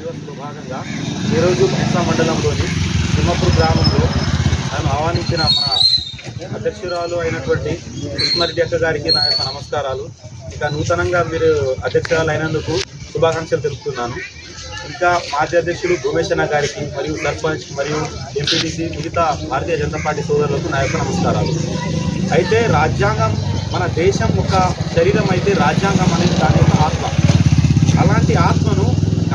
దివస్లో భాగంగా ఈరోజు మహిళా మండలంలోని తిమ్మపూర్ గ్రామంలో ఆయన ఆహ్వానించిన మన అధ్యక్షురాలు అయినటువంటి కృష్ణారెడ్డి అక్క గారికి నా యొక్క నమస్కారాలు. ఇక నూతనంగా మీరు అధ్యక్షురాలు అయినందుకు శుభాకాంక్షలు తెలుపుతున్నాను. ఇంకా మాజీ అధ్యక్షులు భూమేశన్న గారికి మరియు సర్పంచ్ మరియు ఎంపీటీసీ మిగతా భారతీయ జనతా పార్టీ సోదరులకు నా యొక్క నమస్కారాలు. అయితే రాజ్యాంగం మన దేశం ఒక శరీరం అయితే రాజ్యాంగం అనేది దాని యొక్క ఆత్మ. అలాంటి ఆత్మను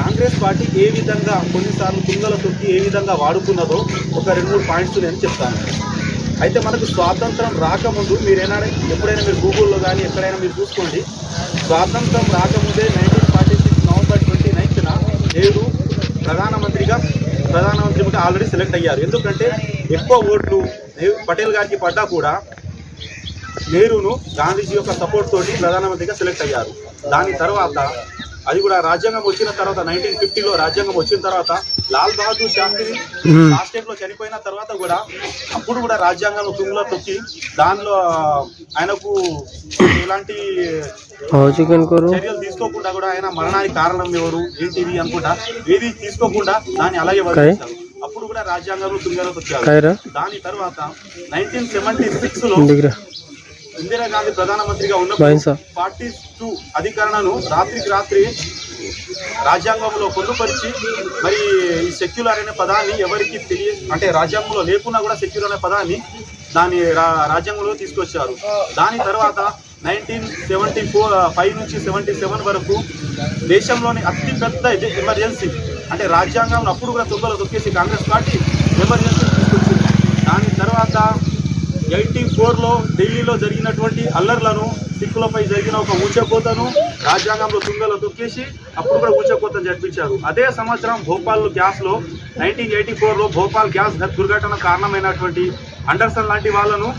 కాంగ్రెస్ పార్టీ ఏ విధంగా కొన్నిసార్లు తుంగల తొక్కి ఏ విధంగా వాడుకున్నదో ఒక రెండు మూడు పాయింట్స్ నేను చెప్తాను. అయితే మనకు స్వాతంత్రం రాకముందు మీరు ఏనాడే ఎప్పుడైనా మీరు గూగుల్లో కానీ ఎక్కడైనా మీరు చూసుకోండి. స్వాతంత్రం రాకముందే nineteen forty six November twenty నైన్త్న నేడు ప్రధానమంత్రిగా ప్రధానమంత్రిగా ఆల్రెడీ సెలెక్ట్ అయ్యారు. ఎందుకంటే ఎక్కువ ఓట్లు నెహ్రూ పటేల్ గారికి పడ్డా కూడా నెహ్రూను గాంధీజీ యొక్క సపోర్ట్ తోటి ప్రధానమంత్రిగా సెలెక్ట్ అయ్యారు. దాని తర్వాత అది కూడా రాజ్యాంగం వచ్చిన తర్వాత నైన్టీన్ ఫిఫ్టీలో రాజ్యాంగం వచ్చిన తర్వాత లాల్ బహదూర్ శాస్త్రి లాస్ట్ టైంలో చనిపోయిన తర్వాత కూడా అప్పుడు కూడా రాజ్యాంగం తుంగులో తొక్కి దానిలో ఆయనకు కూర? చర్యలు తీసుకోకుండా కూడా ఆయన మరణానికి కారణం ఎవరు ఏంటిది అనుకుంటా ఏది తీసుకోకుండా దాన్ని అలాగే వదిలేశారు. అప్పుడు కూడా రాజ్యాంగంలో తుంగలో తొక్కారు దాని తర్వాత నైన్టీన్ సెవెంటీ సిక్స్లో ఇంటికి రా. ఇందిరాగాంధీ ప్రధానమంత్రిగా ఉన్నప్పుడు ఫార్టీ టూ అధికరణను రాత్రికి రాత్రి రాజ్యాంగంలో పొందుపరిచి మరి ఈ సెక్యులర్ అనే పదాన్ని ఎవరికి తెలియ అంటే రాజ్యాంగంలో లేకున్నా కూడా సెక్యులర్ అనే పదాన్ని దాని రా- రాజ్యాంగంలో తీసుకొచ్చారు. దాని తర్వాత నైన్టీన్ సెవెంటీ ఫోర్ ఫైవ్ నుంచి సెవెంటీ సెవెన్ వరకు దేశంలోని అతి పెద్ద ఇది ఎమర్జెన్సీ అంటే రాజ్యాంగం అప్పుడు కూడా తొక్కలు తొక్కేసి కాంగ్రెస్ పార్టీ ఎమర్జెన్సీ తీసుకొచ్చింది. దాని తర్వాత ఎయిటీ ఫోర్లో ఢిల్లీలో జరిగినటువంటి అల్లర్లను సిక్కులపై జరిగిన ఒక ఊచకోతను రాజ్యాంగంలో తుంగలో తొక్కేసి అప్పుడు కూడా ఊచకోతను జరిపించారు. అదే సంవత్సరం భోపాల్ గ్యాస్లో నైన్టీన్ ఎయిటీ ఫోర్లో భోపాల్ గ్యాస్ దుర్ఘటన కారణమైనటువంటి అండర్సన్ లాంటి వాళ్ళను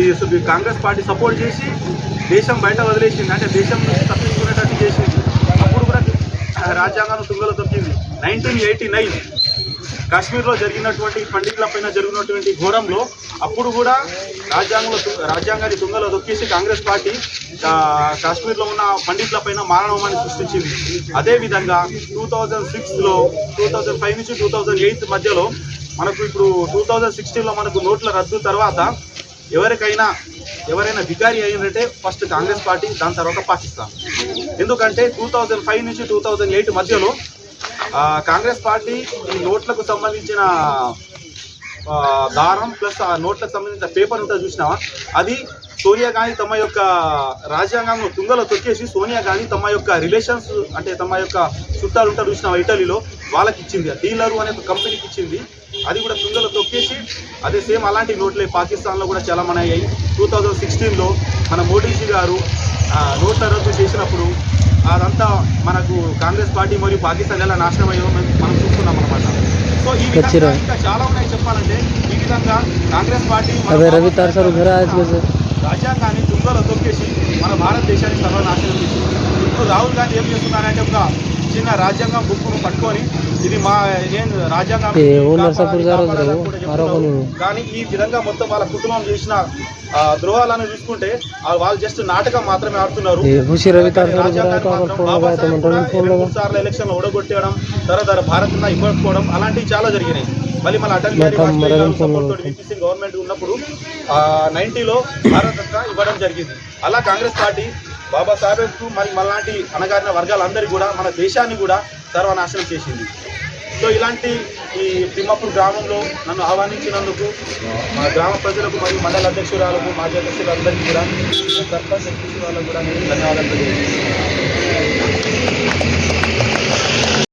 ఈ కాంగ్రెస్ పార్టీ సపోర్ట్ చేసి దేశం బయట వదిలేసింది. అంటే దేశం నుంచి తప్పించుకునేటట్టు చేసింది. అప్పుడు కూడా రాజ్యాంగాన్ని తుంగలో తొక్కింది. నైన్టీన్ ఎయిటీ నైన్ కాశ్మీర్లో జరిగినటువంటి పండితుల పైన జరిగినటువంటి ఘోరంలో అప్పుడు కూడా రాజ్యాంగంలో రాజ్యాంగాన్ని తుంగలో దొక్కేసి కాంగ్రెస్ పార్టీ కాశ్మీర్లో ఉన్న పండితుల పైన మారణహోమాన్ని సృష్టించింది. అదేవిధంగా టూ థౌజండ్ సిక్స్లో టూ థౌజండ్ ఫైవ్ నుంచి టూ థౌజండ్ ఎయిత్ మధ్యలో మనకు ఇప్పుడు టూ థౌజండ్ సిక్స్టీన్లో మనకు నోట్ల రద్దు తర్వాత ఎవరికైనా ఎవరైనా వికారి అయినంటే ఫస్ట్ కాంగ్రెస్ పార్టీ దాని తర్వాత పాకిస్తాన్. ఎందుకంటే టూ థౌజండ్ ఫైవ్ నుంచి టూ థౌజండ్ ఎయిట్ మధ్యలో కాంగ్రెస్ పార్టీ ఈ నోట్లకు సంబంధించిన దారం ప్లస్ ఆ నోట్లకు సంబంధించిన పేపర్ ఉంటుంది చూసినావా? అది సోనియా గాంధీ తమ యొక్క రాజ్యాంగంలో తుంగలో తొక్కేసి సోనియా గాంధీ తమ యొక్క రిలేషన్స్ అంటే తమ యొక్క చుట్టాలు ఉంటారు చూసినావా ఇటలీలో వాళ్ళకి ఇచ్చింది. డీలరు అనే ఒక కంపెనీకి ఇచ్చింది. అది కూడా తుంగలో తొక్కేసి అదే సేమ్ అలాంటి నోట్లే పాకిస్తాన్లో కూడా చాలా అయ్యాయి టూ థౌజండ్ సిక్స్టీన్లో మన మోడీజీ గారు నోట్ల రద్దు చేసినప్పుడు అదంతా మనకు కాంగ్రెస్ పార్టీ మరియు పాకిస్తాన్ ఎలా నాశనం అయ్యో మనం చూస్తున్నాం అనమాట సో ఈ విధంగా ఇంకా చాలా ఉన్నాయి చెప్పాలంటే. ఈ విధంగా కాంగ్రెస్ పార్టీ రాజ్యాంగాన్ని దుంగలు తొక్కేసి మన భారతదేశాన్ని సర్వనాశనం చేసింది. ఇప్పుడు రాహుల్ గాంధీ ఏం చేస్తున్నారంటే ఒక చిన్న రాజ్యాంగం బుక్ను పట్టుకొని ఇది మా నేను రాజ్యాంగం కానీ ఈ విధంగా మొత్తం వాళ్ళ కుటుంబం చేసిన ద్రోహాలను చూసుకుంటే వాళ్ళు జస్ట్ నాటకం మాత్రమే ఆడుతున్నారు. రాజ్యాంగం ఎలక్షన్లో ఓడగొట్టేయడం తర్వాత భారత్ ఇవ్వకపోవడం అలాంటివి చాలా జరిగినాయి. మళ్ళీ మన అటల్ గవర్నమెంట్ ఉన్నప్పుడు నైన్టీలో భారత్ ఇవ్వడం జరిగింది. అలా కాంగ్రెస్ పార్టీ బాబాసాహెబ్ మరి మళ్ళాంటి అనగారిన వర్గాలందరికీ కూడా మన దేశాన్ని కూడా సర్వనాశనం చేసింది. సో ఇలాంటి ఈ తిమ్మపూర్ గ్రామంలో నన్ను ఆహ్వానించినందుకు మా గ్రామ ప్రజలకు మరియు మండల అధ్యక్షురాలకు మాజీ అధ్యక్షులందరికీ కూడా సర్పంచ్ వాళ్ళకు కూడా నేను ధన్యవాదాలు